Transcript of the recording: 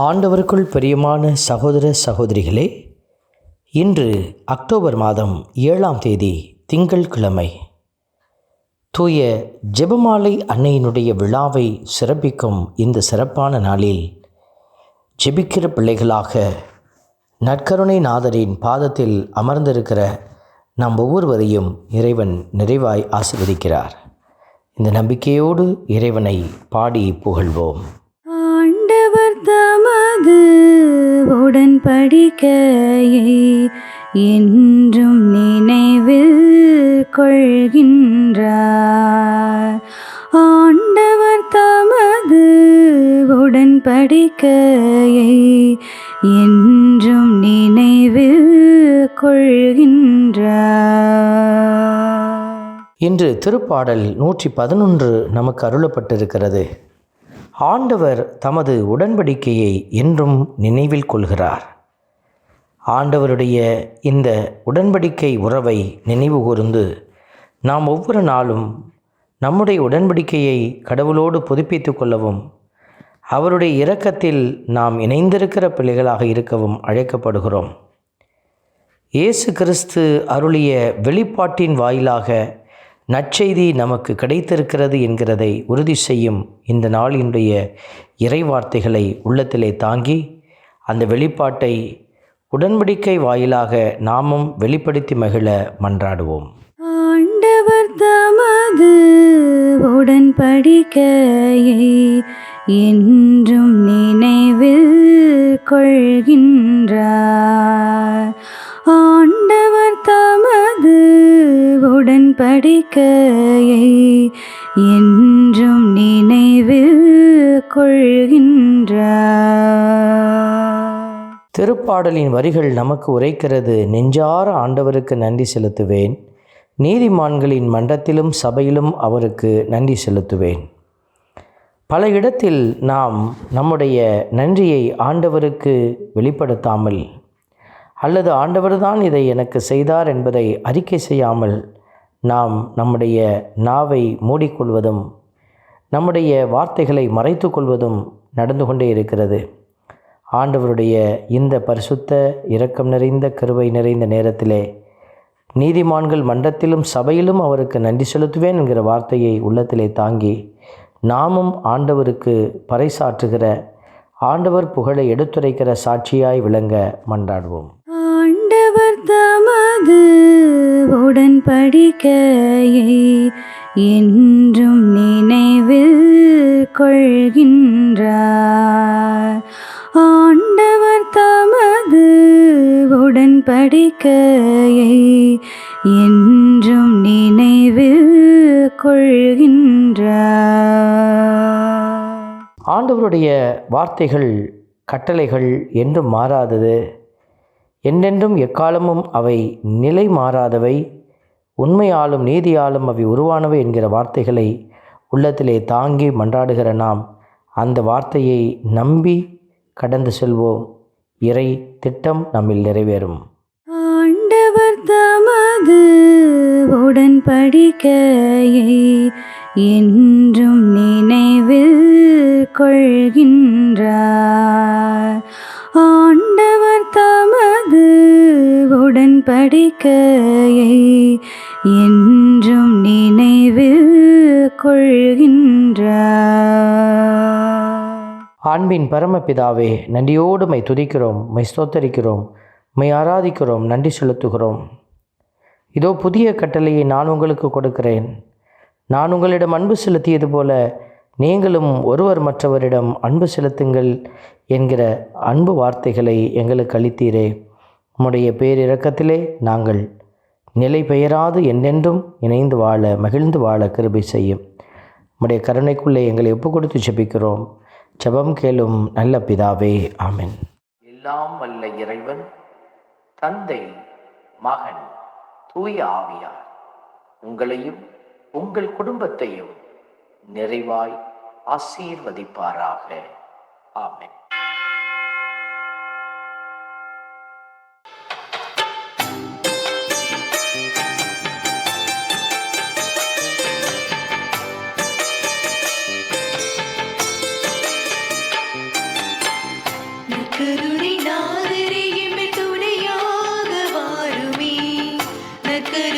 ஆண்டவருக்குள் பிரியமான சகோதர சகோதரிகளே இன்று அக்டோபர் மாதம் ஏழாம் தேதி திங்கள்கிழமை. தூய ஜெபமாலை அன்னையினுடைய விழாவை சிறப்பிக்கும் இந்த சிறப்பான நாளில் ஜெபிக்கிற பிள்ளைகளாக நற்கருணை நாதரின் பாதத்தில் அமர்ந்திருக்கிற நாம் ஒவ்வொருவரையும் இறைவன் நிறைவாய் ஆசிர்வதிக்கிறார். இந்த நம்பிக்கையோடு இறைவனை பாடி புகழ்வோம். அது உடன்படிக்கையை என்றும் நினைவில் கொள்கின்றார். ஆண்டவர் தமது உடன்படிக்கையை என்றும் நினைவில் கொள்கின்றார். இன்று திருப்பாடல் நூற்றி பதினொன்று நமக்கு அருளப்பட்டிருக்கிறது. ஆண்டவர் தமது உடன்படிக்கையை என்றும் நினைவில் கொள்கிறார். ஆண்டவருடைய இந்த உடன்படிக்கை உறவை நினைவு கூர்ந்து நாம் ஒவ்வொரு நாளும் நம்முடைய உடன்படிக்கையை கடவுளோடு புதுப்பித்து கொள்ளவும் அவருடைய இரக்கத்தில் நாம் இணைந்திருக்கிற பிள்ளைகளாக இருக்கவும் அழைக்கப்படுகிறோம். இயேசு கிறிஸ்து அருளிய வெளிப்பாட்டின் வாயிலாக நற்செய்தி நமக்கு கிடைத்திருக்கிறது என்கிறதை உறுதி செய்யும் இந்த நாளினுடைய இறைவார்த்தைகளை உள்ளத்திலே தாங்கி அந்த வெளிப்பாட்டை உடன்படிக்கை வாயிலாக நாமும் வெளிப்படுத்தி மகிழ மன்றாடுவோம். ஆண்டவர் தமது உடன்படிக்கையை என்றும் நினைவில் கொள்கின்றார். படிக்கையை என்றும் நினைவில் கொள்கின்றார் திருப்பாடலின் வரிகள் நமக்கு உரைக்கிறது நெஞ்சார ஆண்டவருக்கு நன்றி செலுத்துவேன். நீதிமான்களின் மன்றத்திலும் சபையிலும் அவருக்கு நன்றி செலுத்துவேன். பல இடத்தில் நாம் நம்முடைய நன்றியை ஆண்டவருக்கு வெளிப்படுத்தாமல் அல்லது ஆண்டவர்தான் இதை எனக்கு செய்தார் என்பதை அறிக்கை செய்யாமல் நாம் நம்முடைய நாவை மூடிக்கொள்வதும் நம்முடைய வார்த்தைகளை மறைத்து கொள்வதும் நடந்து கொண்டே இருக்கிறது. ஆண்டவருடைய இந்த பரிசுத்த இரக்கம் நிறைந்த கருவை நிறைந்த நேரத்திலே நீதிமான்கள் மன்றத்திலும் சபையிலும் அவருக்கு நன்றி செலுத்துவேன் என்கிற வார்த்தையை உள்ளத்திலே தாங்கி நாமும் ஆண்டவருக்கு பறைசாற்றுகிற ஆண்டவர் புகழை எடுத்துரைக்கிற சாட்சியாய் விளங்க மன்றாடுவோம். ஆண்டவர் தமது உடன்படிக்கையை என்றும் நினைவில் கொள்கின்றார். ஆண்டவர் தமது உடன்படிக்கையை என்றும் நினைவில் கொள்கின்றார். ஆண்டவருடைய வார்த்தைகள் கட்டளைகள் என்றும் மாறாதது. என்றென்றும் எக்காலமும் அவை நிலை மாறாதவை. உண்மையாலும் நீதியாலும் அவை உருவானவை என்கிற வார்த்தைகளை உள்ளத்திலே தாங்கி மன்றாடுகிற நாம் அந்த வார்த்தையை நம்பி கடந்து செல்வோம். இறை திட்டம் நம்மில் நிறைவேறும். ஆண்டவர் தமது உடன்படிக்கையை என்றும் நினைவில் கொள்கின்றார். படிக்கையை என்றும் நினைவில் கொள்கின்றார் ஆண்பின் பரமபிதாவே நன்றியோடு மை துதிக்கிறோம் மை ஸ்தோத்தரிக்கிறோம் மை ஆராதிக்கிறோம் நன்றி செலுத்துகிறோம். இதோ புதிய கட்டளையை நான் உங்களுக்கு கொடுக்கிறேன். நான் உங்களிடம் அன்பு செலுத்தியது போல நீங்களும் ஒருவர் மற்றவரிடம் அன்பு செலுத்துங்கள் என்கிற அன்பு வார்த்தைகளை எங்களுக்கு அளித்தீரே. உம்முடைய பேரிரக்கத்திலே நாங்கள் நிலை பெயராது என்றென்றும் இணைந்து வாழ மகிழ்ந்து வாழ கிருபை செய்யும். உம்முடைய கருணைக்குள்ளே எங்களை ஒப்பு கொடுத்து ஜெபிக்கிறோம். ஜெபம் கேளும் நல்ல பிதாவே ஆமென். எல்லாம் வல்ல இறைவன் தந்தை மகன் தூய ஆவியார் உங்களையும் உங்கள் குடும்பத்தையும் நிறைவாய் ஆசீர்வதிப்பாராக. ஆமென். तक